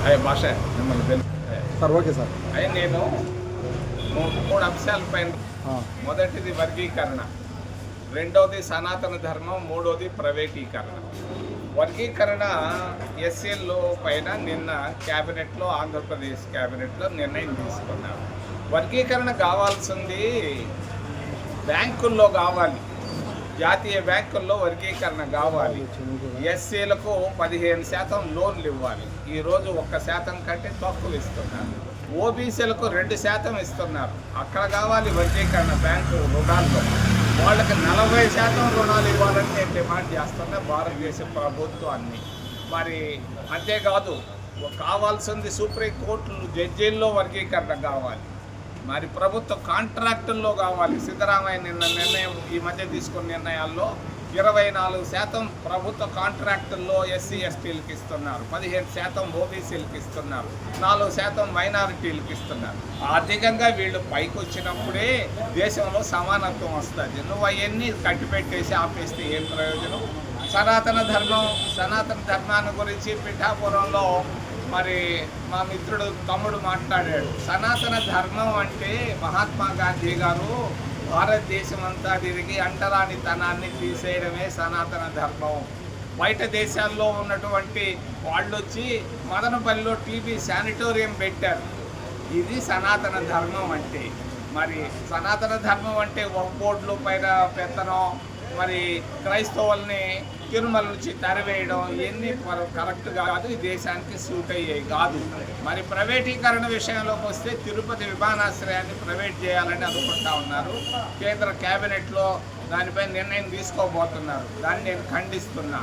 భాష. మిమ్మల్ని తెలుసు. Sir okay sir. అదే నేను మూడు అంశాలపైన ఆ, మొదటిది వర్గీకరణ. రెండవది సనాతన ధర్మం మూడవది ప్రైవేటీకరణ. వర్గీకరణ ఎస్ఎల్లో పైన నిన్న క్యాబినెట్లో ఆంధ్రప్రదేశ్ క్యాబినెట్లో నిర్ణయం తీసుకున్నారు. వర్గీకరణ కావాల్సింది బ్యాంకుల్లో కావాలి. జాతీయ బ్యాంకుల్లో వర్గీకరణ కావాలి. ఎస్సీలకు పదిహేను శాతం లోన్లు ఇవ్వాలి. ఈరోజు ఒక్క శాతం కంటే తక్కువ ఇస్తున్నారు. ఓబీసీలకు రెండు శాతం ఇస్తున్నారు. అక్కడ కావాలి వర్గీకరణ బ్యాంకు రుణాల్లో. వాళ్ళకి నలభై శాతం రుణాలు ఇవ్వాలని నేను డిమాండ్ చేస్తున్నా భారతదేశ ప్రభుత్వాన్ని. మరి అంతేకాదు కావాల్సింది సుప్రీంకోర్టు జడ్జీల్లో వర్గీకరణ కావాలి. మరి ప్రభుత్వ కాంట్రాక్టుల్లో కావాలి. సిద్ధరామయ్య నిన్న నిర్ణయం ఈ మధ్య తీసుకున్న నిర్ణయాల్లో ఇరవై నాలుగు శాతం ప్రభుత్వ కాంట్రాక్టుల్లో ఎస్సీ ఎస్టీలకు ఇస్తున్నారు. పదిహేను శాతం ఓబీసీలకు ఇస్తున్నారు. నాలుగు శాతం మైనారిటీలకు ఇస్తున్నారు. ఆర్థికంగా వీళ్ళు పైకి వచ్చినప్పుడే దేశంలో సమానత్వం వస్తుంది. నువ్వు అవన్నీ కట్టిపెట్టేసి ఆపేస్తే ఏం ప్రయోజనం? సనాతన ధర్మం సనాతన ధర్మాన్ని గురించి పిఠాపురంలో మరి మా మిత్రుడు తమ్ముడు మాట్లాడాడు. సనాతన ధర్మం అంటే మహాత్మా గాంధీ గారు భారతదేశం అంతా తిరిగి అంటరానితనాన్ని తీసేయడమే సనాతన ధర్మం. బయట దేశాల్లో ఉన్నటువంటి వాళ్ళు వచ్చి మదనపల్లిలో టీబీ శానిటోరియం పెట్టారు. ఇది సనాతన ధర్మం అంటే. మరి సనాతన ధర్మం అంటే ఒక బోర్డుల పైన పెత్తనం మరి క్రైస్తవుల్ని తిరుమల నుంచి తరివేయడం ఇవన్నీ కరెక్ట్ కాదు ఈ దేశానికి సూట్ అయ్యేవి కాదు. మరి ప్రైవేటీకరణ విషయంలోకి వస్తే తిరుపతి విమానాశ్రయాన్ని ప్రైవేట్ చేయాలని అనుకుంటా ఉన్నారు. కేంద్ర కేబినెట్లో దానిపై నిర్ణయం తీసుకోబోతున్నారు. దాన్ని నేను ఖండిస్తున్నా.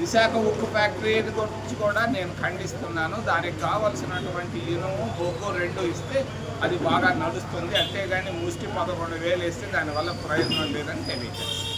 విశాఖ ఉక్కు ఫ్యాక్టరీ గురించి కూడా నేను ఖండిస్తున్నాను. దానికి కావలసినటువంటి ఇనుము బొగ్గు రెండు ఇస్తే అది బాగా నడుస్తుంది. అంతేగాని ముష్టి పదకొండు వేలు ఇస్తే దానివల్ల ప్రయోజనం లేదని తెలియజేస్తాను